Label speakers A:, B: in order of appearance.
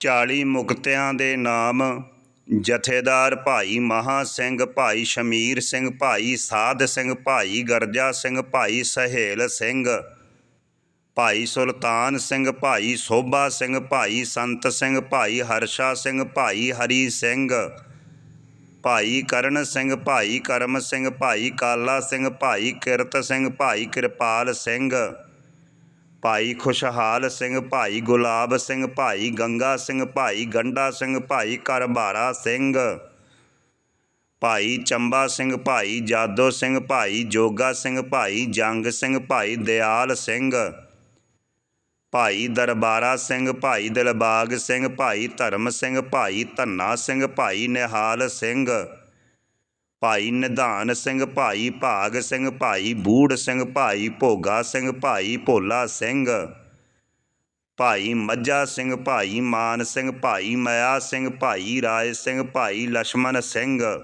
A: 40 ਮੁਕਤਿਆਂ ਦੇ ਨਾਮ ਜਥੇਦਾਰ ਭਾਈ ਮਹਾਂ ਸਿੰਘ ਭਾਈ ਸ਼ਮੀਰ ਸਿੰਘ ਭਾਈ ਸਾਧ ਸਿੰਘ ਭਾਈ ਗਰਜਾ ਸਿੰਘ ਭਾਈ ਸਹੇਲ ਸਿੰਘ ਭਾਈ ਸੁਲਤਾਨ ਸਿੰਘ ਭਾਈ ਸੋਭਾ ਸਿੰਘ ਭਾਈ ਸੰਤ ਸਿੰਘ ਭਾਈ ਹਰਸ਼ਾ ਸਿੰਘ ਭਾਈ ਹਰੀ ਸਿੰਘ ਭਾਈ ਕਰਨ ਸਿੰਘ ਭਾਈ ਕਰਮ ਸਿੰਘ ਭਾਈ ਕਾਲਾ ਸਿੰਘ ਭਾਈ ਕਿਰਤ ਸਿੰਘ ਭਾਈ ਕਿਰਪਾਲ ਸਿੰਘ ਭਾਈ ਖੁਸ਼ਹਾਲ ਸਿੰਘ ਭਾਈ ਗੁਲਾਬ ਸਿੰਘ ਭਾਈ ਗੰਗਾ ਸਿੰਘ ਭਾਈ ਗੰਡਾ ਸਿੰਘ ਭਾਈ ਕਰਬਾਰਾ ਸਿੰਘ ਭਾਈ ਚੰਬਾ ਸਿੰਘ ਭਾਈ ਜਾਦੋ ਸਿੰਘ ਭਾਈ ਜੋਗਾ ਸਿੰਘ ਭਾਈ ਜੰਗ ਸਿੰਘ ਭਾਈ ਦਿਆਲ ਸਿੰਘ ਭਾਈ ਦਰਬਾਰਾ ਸਿੰਘ ਭਾਈ ਦਿਲਬਾਗ ਸਿੰਘ ਭਾਈ ਧਰਮ ਸਿੰਘ ਭਾਈ ਧੰਨਾ ਸਿੰਘ ਭਾਈ ਨਿਹਾਲ ਸਿੰਘ ਭਾਈ ਨਿਧਾਨ ਸਿੰਘ, ਭਾਈ ਭਾਗ ਸਿੰਘ, ਭਾਈ ਬੂੜ ਸਿੰਘ, ਭਾਈ ਭੋਗਾ ਸਿੰਘ, ਭਾਈ ਭੋਲਾ ਸਿੰਘ, ਭਾਈ ਮੱਝਾ ਸਿੰਘ, ਭਾਈ ਮਾਨ ਸਿੰਘ, ਭਾਈ ਮਇਆ ਸਿੰਘ, ਭਾਈ ਰਾਏ ਸਿੰਘ, ਭਾਈ ਲਛਮਣ ਸਿੰਘ।